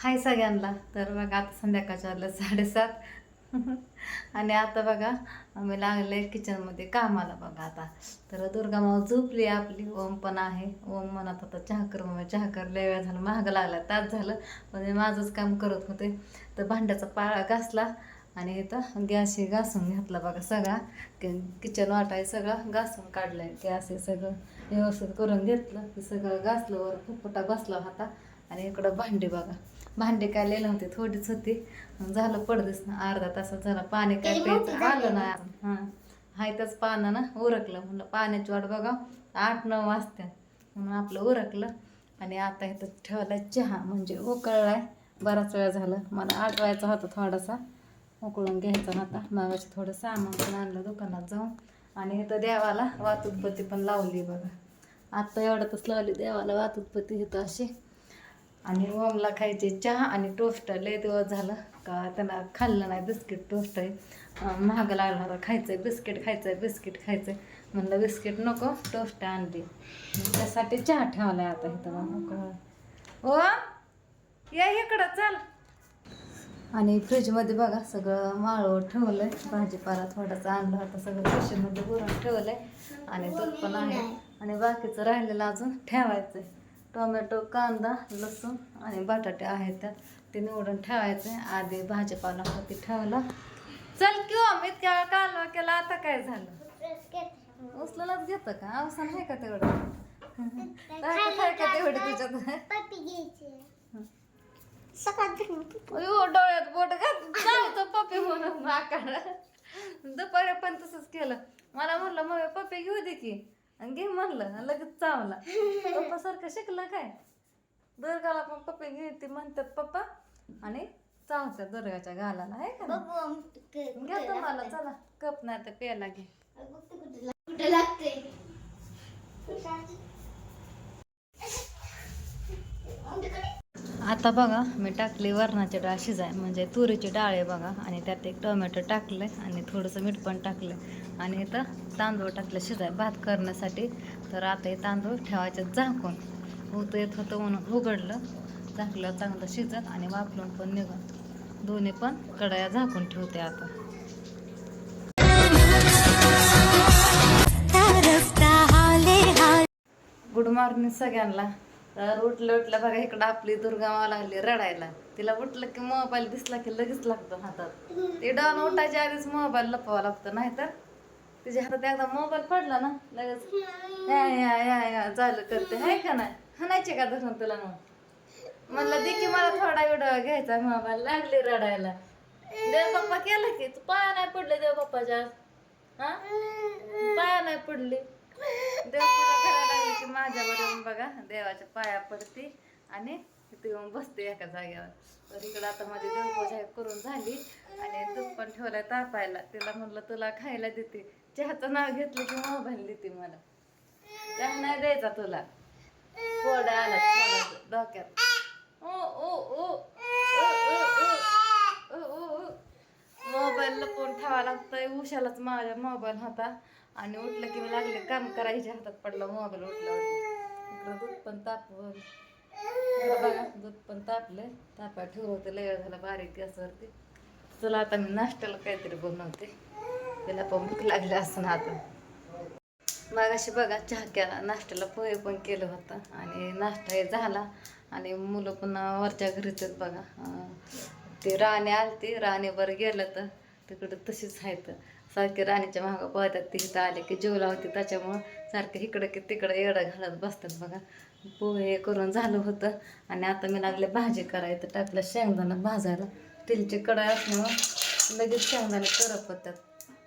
हाय सगळ्यांना. तर बघा आता संध्याकाळच्या वाजल्या साडेसात. आणि आता बघा आम्ही लागले किचनमध्ये कामाला बघा आता. तर दुर्गा माऊ झोपली आपली. ओम पण आहे. ओम म्हणत आता चहा कर मग चहा कर. लय वेळ झालं. महाग लागला तास झालं. पण माझंच काम करत होते. तर भांड्याचा पाळा घासला आणि इथं गॅस हे घासून घेतला बघा सगळा. कि- किचन वाटाय सगळं घासून काढलंय. गॅस हे सगळं व्यवस्थित करून घेतलं. की सगळं घासलं वर फुपटा बसला होता. आणि इकडं भांडी बघा. भांडी काय लिहिलं नव्हते थोडीच होती. झालं पडदेस ना अर्धा तासात झालं. पाणी काय प्यायचं? आलं ना हां. हाय त्याच पानं ना उरकलं. म्हणलं पाण्याची वाट बघा. आठ नऊ वाजत्या म्हणून आपलं उरकलं. आणि आता इथं ठेवलाय चहा. म्हणजे उकळलाय. बराच वेळ झालं. मला आठवायचा होता थोडासा. उकळून घ्यायचा होता. मागाशी थोडं सामान पण आणलं दुकानात जाऊन. आणि इथं देवाला वातुत्पत्ती पण लावली बघा. आत्ता एवढ्यातच लावली देवाला वातुत्पत्ती इथं अशी. आणि ओमला खायचे चहा आणि टोस्ट लय दिवस झालं का त्यांना खाल्लं नाही बिस्किट टोस्ट आहे. महाग लागला होता खायचं आहे बिस्किट खायचं आहे बिस्किट खायचं आहे म्हणलं बिस्किट नको टोस्ट आणली. त्यासाठी चहा ठेवला आहे आता इथं नको ओ या इकडं चल. आणि फ्रीजमध्ये बघा सगळं माळ ठेवलं आहे भाजीपाला थोडासा आणला होता सगळं पिशवीमध्ये भरून आहे आणि दूध पण आहे. आणि बाकीचं राहिलेलं अजून ठेवायचं आहे टोमॅटो कांदा लसूण आणि बटाटे आहेत त्यात ते निवडून ठेवायचे. आधी भाजीपाला होती ठेवला. चल किंवा हो, मी इतक्या कालवा केला. आता काय झालं? उचललाच घेतं का? अवसान आहे का तेवढं? ताकद आहे का तेवढी तुझ्यात? अयो डोळ्यात बोट घात पप्पी म्हणून आकार दुपारी पण तसंच केलं. मला म्हणलं मग पप्पी घेऊ दे की. आणि घे म्हणलं लगेच चावला. पप्पा सारखं शिकलं काय? दुर्गाला पण पप्पी घेते म्हणतात पप्पा. आणि चावतात दुर्गाच्या गालाला आहे का नाही? घ्या तुम्हाला चला. कप नाही तर प्यायला घे. कुठे लागते आता बघा मी टाकली वरणाची डाळ शिजाय. म्हणजे तुरीची डाळ आहे बघा. आणि त्यात एक टोमॅटो टाकलं आणि थोडंसं मीठ पण टाकलं आणि इथं तांदूळ टाकलं शिजाय भात करण्यासाठी. तर आता हे तांदूळ ठेवायचे झाकून. होतं येत होतं म्हणून उघडलं. झाकलं चांगलं शिजत आणि वापरून पण निघत दोन्ही पण कडाया झाकून ठेवते आता. गुड मॉर्निंग सगळ्यांना. तर उठलं उठलं बघा इकडं आपली दुर्गा माँ लागली रडायला. तिला उठलं की मोबाईल दिसला की लगेच लागतो हातात. ते डॉन उठायच्या आधीच मोबाईल लपवा लागतो नाहीतर तिच्या हातात एकदा मोबाईल पडला ना लगेच या या या या चालू करते. हाय का नाही? हाणायचे का धरून तुला मग? म्हणलं दे की मला थोडा व्हिडिओ घ्यायचा मोबाईल लागली रडायला. देव पप्पा केला की तू पाया नाही पडले देव पप्पाच्या हा? पाया नाही पडली. देव पूजा करायला लागली की माझ्यावर येऊन बघा देवाच्या पाया पडते आणि तिथे येऊन बसते एका जागेवर. तर इकडं आता माझी देवपूजा करून झाली आणि दूध पण ठेवलाय तापायला. तिला म्हणलं तुला खायला देते. चहाचं नाव घेतलं की मोबाईल देते मला. चहा नाही द्यायचा तुला. फोड आला डोक्यात. ओ ओ ओ मोबाईल लपवून ठेवा लागतंय. उशालाच माझ्या मोबाईल होता. आणि उठलं की मी लागले काम करायच्या हातात पडला मोबाईल उठला उठला. दूध पण तापवर बघा दूध पण तापले तापा ठेवलं होतं लय झालं झाला बारीक गॅसवरती. चला आता मी नाश्त्याला काहीतरी बनवते. त्याला पण भूक लागली असं आता. मग अशी बघा चहा केला नाश्त्याला पोहे पण केलं होतं आणि नाश्ता हे झाला. आणि मुलं पण वरच्या घरीच बघा. ते राणे आलती राणीवर गेलं तर तिकडं तशीच आहेत. सारखे राणीच्या मागं पळतात ती इथं आले की जीव लावते. त्याच्यामुळं सारखं इकडं की तिकडं येडं घालत बसतात बघा. पोहे करून झालं होतं. आणि आता मी लागले भाजी करायचं टाकलं शेंगदाणा भाजायला. स्टीलची कढाई असल्यामुळं लगेच शेंगदाणे करपतात.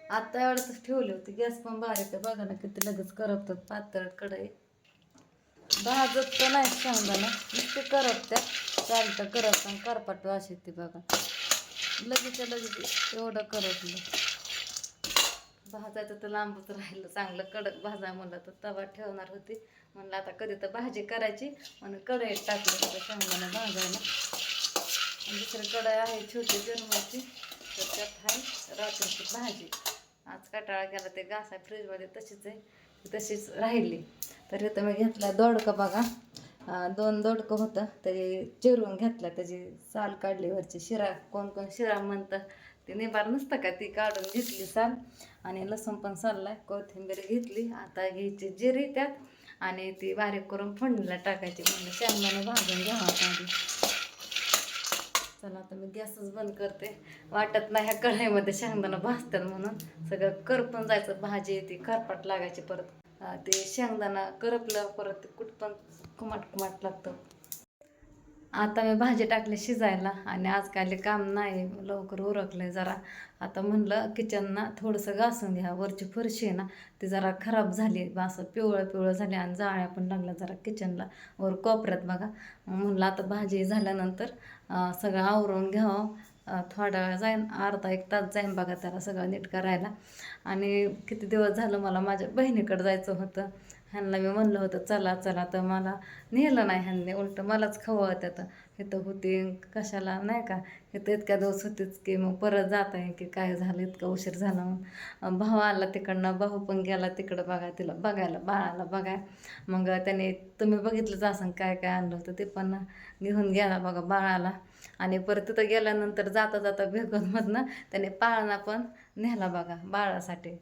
आता एवढंच ठेवली होती गॅस पण बारीक आहे बघा ना किती लगेच करपतात पातळ कढई. भाजत तर नाही शेंगदाणा नुसते करपत्यात चालतं करत आणि करपाट अशी ती बघा. लगेच लगेच एवढं करपलं. भाजायचं तर लांबच राहिलं चांगलं कडक भाजा म्हणलं तर तवा ठेवणार होती. म्हणलं आता कधी तर भाजी करायची म्हणून कढईत टाकलं होतं शेंगदाणा भाजायला. दुसरं कढई आहे छोटी जन्माची. तर त्यात आहे रात्रीची भाजी. आज कटाळा केला ते घासा फ्रीजमध्ये तशीच आहे. तशीच राहिली. तर इथं मी घेतला दोडकं बघा. दोन दोडकं होतं. त्याची चिरून घेतला त्याची साल काढली वरची. शिरा कोण कोण शिरा म्हणतं ते निबार नसतं का? ती काढून घेतली साल. आणि लसूण पण चाललाय कोथिंबीर घेतली. आता घ्यायची जिरी त्यात. आणि ती बारीक करून फोडणीला टाकायची. म्हणजे शेंगदाणे भाजून घ्यावा आधी चला आता मी गॅसच बंद करते. वाटत नाही ह्या कढईमध्ये शेंगदाणा भाजतात म्हणून. सगळं करपून जायचं भाजी ती करपाट लागायची परत. ते शेंगदाणा करपलं परत ते कुठपण कुमाट कुमाट लागतं. आता मी भाजी टाकली शिजायला आणि आज काम नाही लवकर उरकलं जरा. आता म्हणलं किचनना थोडंसं घासून घ्या वरची फरशी आहे ना ती जरा खराब झाली असं पिवळं पिवळं झाली आणि जाळ्या पण लागल्या जरा किचनला. वर कोपऱ्यात बघा. म्हणलं आता भाजी झाल्यानंतर सगळं आवरून घ्यावं. थोडा वेळ जाईन अर्धा एक तास जाईन बघा त्याला सगळं नीट करायला. आणि किती दिवस झालं मला माझ्या बहिणीकडे जायचं होतं. ह्यांना मी म्हणलं होतं चला चला. तर मला नेलं नाही ह्यांनी उलटं मलाच खवळत इथं होती कशाला नाही का? हे तर इतक्या दिवस होतेच की मग परत जात आहे की काय झालं इतका उशीर झाला म्हणून. अं, भाऊ आला तिकडनं भाऊ पण गेला तिकडं बघा तिला बघायला बाळाला बघाय मग त्याने तुम्ही बघितलंच असं काय काय आणलं होतं ते पण घेऊन गेला बघा बाळाला. आणि परत तिथं गेल्यानंतर जाता जाता भेगोनमधनं त्याने पाळणा पण नेला बघा बाळासाठी.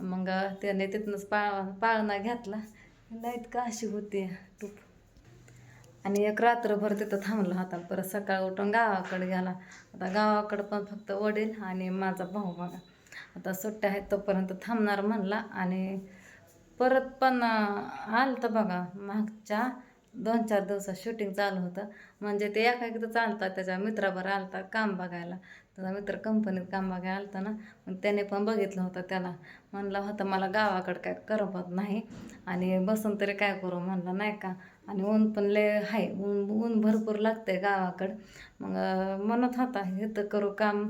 मग त्याने तिथनंच पाळ पाळणा घेतला. लाइट का अशी होती तूप. आणि एक रात्रभर तिथं थांबला होता. परत सकाळ उठून गावाकडे गेला. आता गावाकडं पण फक्त वडील आणि माझा भाऊ बघा. आता सुट्ट्या आहेत तोपर्यंत थांबणार म्हणला. आणि परत पण आलं तर बघा. मागच्या दोन चार दिवसात शूटिंग चालू होतं. म्हणजे ते एका एकदा चालतात त्याच्या मित्राबरोबर आलता काम बघायला. त्याचा मित्र कंपनीत काम बघायला आलता ना मग त्याने पण बघितलं होतं त्याला. म्हणलं होतं मला गावाकडं काय करमत नाही आणि बसून तरी काय करू? म्हणलं नाही का? आणि ऊन पण लय आहे ऊन ऊन भरपूर लागतंय गावाकडं. मग म्हणत होता इथं करू काम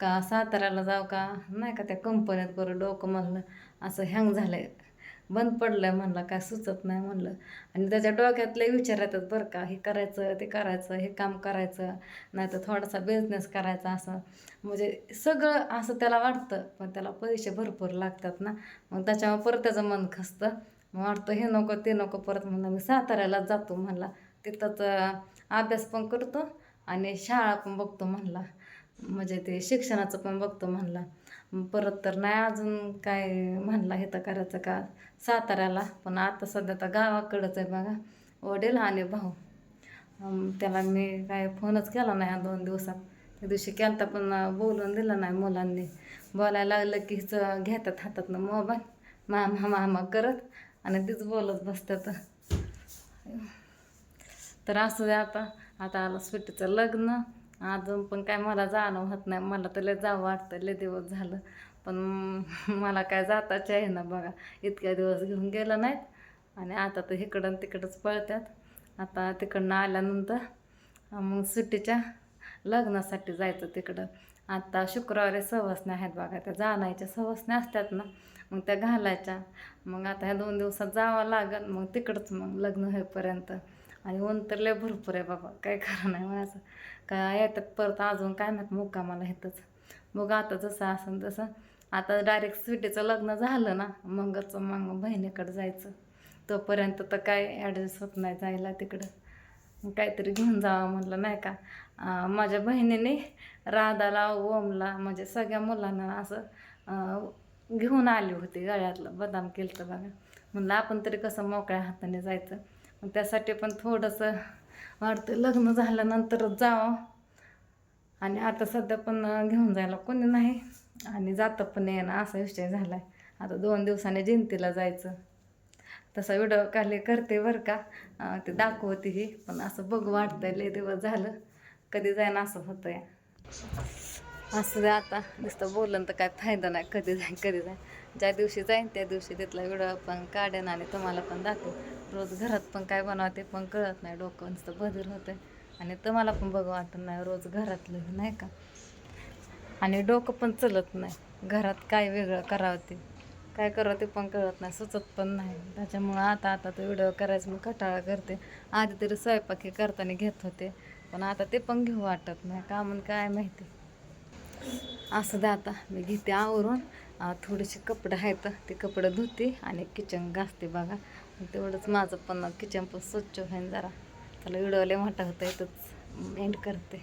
का साताऱ्याला जाऊ का? नाही का त्या कंपनीत बरं डोकं म्हणलं असं हँग झालं आहे बंद पडलं म्हणलं काय सुचत नाही म्हणलं. आणि त्याच्या डोक्यातले विचार येतात बरं का हे करायचं ते करायचं हे काम करायचं नाही तर थोडासा बिझनेस करायचा असं. म्हणजे सगळं असं त्याला वाटतं पण त्याला पैसे भरपूर लागतात ना. मग त्याच्यामुळे परत त्याचं मन खसतं. मग वाटतं हे नको ते नको परत म्हणलं मी साताऱ्याला जातो म्हणला. तिथंच अभ्यास पण करतो आणि शाळा पण बघतो म्हणला. म्हणजे ते शिक्षणाचं पण बघतो म्हणला. परत तर नाही अजून काय म्हणला हे तर करायचं का? साताऱ्याला. पण आता सध्या तर गावाकडंच आहे बघा. वडील आणि भाऊ. त्याला मी काय फोनच केला नाही दोन दिवसात. त्या दिवशी केलता पण बोलून दिलं नाही मुलांनी. बोलायला लागलं की हिचं घेतात हातातनं मोबाईल. मामा मामा करत आणि तीच बोलत बसतात. तर असं आता. आता आलं स्वीटीचं लग्न. अजून पण काय मला जाणं होत नाही. मला तर लय जावं वाटतं लय दिवस झालं. पण मला काय जाताच आहे ना बघा. इतक्या दिवस घेऊन गेलं नाहीत. आणि आता तर इकडं तिकडंच पळतात आता तिकडनं आल्यानंतर मग सुट्टीच्या लग्नासाठी जायचं तिकडं. आता शुक्रवारी सवसण्या आहेत बघा. त्या जाणायच्या सवसण्या असतात ना मग त्या घालायच्या. मग आता ह्या दोन दिवसात जावं लागेल मग तिकडंच मग लग्न होईपर्यंत. आणि ऊन तर लय भरपूर आहे बाबा. काय खरं नाही म्हणायचं. काय येतात परत अजून काय माहीत मुक्कामाला येतच मग आता जसं असं तसं. आता डायरेक्ट स्वीटीचं लग्न झालं ना मगच मग बहिणीकडे जायचं. तोपर्यंत तर काय ॲडजस्ट होत नाही जायला तिकडं. काहीतरी घेऊन जावं म्हटलं नाही का? माझ्या बहिणीने राधाला ओमला म्हणजे सगळ्या मुलांना असं घेऊन आली होती गळ्यातलं. बदाम केलं तर बघा. म्हणलं आपण तरी कसं मोकळ्या हाताने जायचं. त्यासाठी पण थोडंसं वाटतं लग्न झाल्यानंतरच जावं. आणि आता सध्या पण घेऊन जायला कोणी नाही. आणि जातं पण येणं असा विषय झाला आहे आता दोन दिवसाने जयंतीला जायचं. तसा व्हिडिओ काले करते बरं का. ते दाखवते ही. पण असं बघू वाटतंय लय दिवस झालं. कधी जाईन असं होतं या असं द्या आता दिसतं बोललं तर काय फायदा नाही. कधी जाईन कधी जाईन. ज्या दिवशी जाईन त्या दिवशी तिथला व्हिडिओ पण काढेन आणि तुम्हाला पण दाखव रोज घरात पण काय बनवते पण कळत नाही डोकं नुसतं बदल होतं आणि तुम्हाला पण बघू वाटत नाही रोज घरातलं नाही का? आणि डोकं पण चलत नाही. घरात काय वेगळं करावं ते? काय करावं ते पण कळत नाही सुचत पण नाही. त्याच्यामुळं आता आता तो व्हिडिओ करायचं मी कटाळा करते. आधी तरी स्वयंपाक हे करताना घेत होते. पण आता ते पण घेऊ वाटत नाही. का म्हणून काय माहिती? असं द्या आता. मी घेते आवरून. थोडेसे कपडे आहेत. ते कपडे धुते आणि किचन घासते बघा. तेवढंच माझं पण किचन पण स्वच्छ होईन जरा. त्याला व्हिडिओ लय मोठा होता इथंच एंड करते.